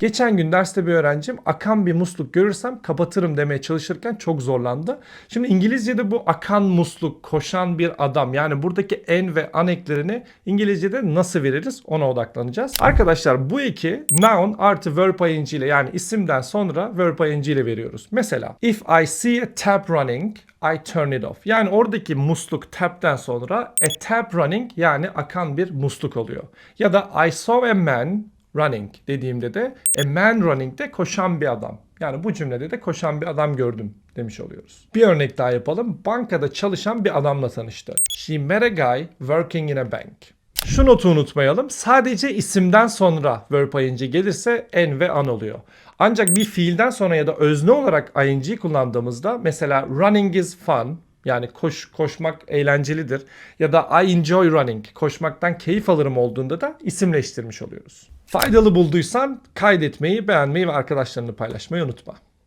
Geçen gün derste bir öğrencim akan bir musluk görürsem kapatırım demeye çalışırken çok zorlandı. Şimdi İngilizce'de bu akan musluk, koşan bir adam yani buradaki en ve an eklerini İngilizce'de nasıl veririz ona odaklanacağız. Arkadaşlar bu iki noun artı verb ing ile yani isimden sonra verb ing ile veriyoruz. Mesela if I see a tap running I turn it off. Yani oradaki musluk tap'ten sonra a tap running yani akan bir musluk oluyor. Ya da I saw a man running dediğimde de a man running de koşan bir adam. Yani bu cümlede de koşan bir adam gördüm demiş oluyoruz. Bir örnek daha yapalım. Bankada çalışan bir adamla tanıştı. She met a guy working in a bank. Şu notu unutmayalım. Sadece isimden sonra verb ing gelirse en ve an oluyor. Ancak bir fiilden sonra ya da özne olarak ing'yi kullandığımızda mesela running is fun yani koş koşmak eğlencelidir ya da I enjoy running koşmaktan keyif alırım olduğunda da isimleştirmiş oluyoruz. Faydalı bulduysan kaydetmeyi, beğenmeyi ve arkadaşlarını paylaşmayı unutma.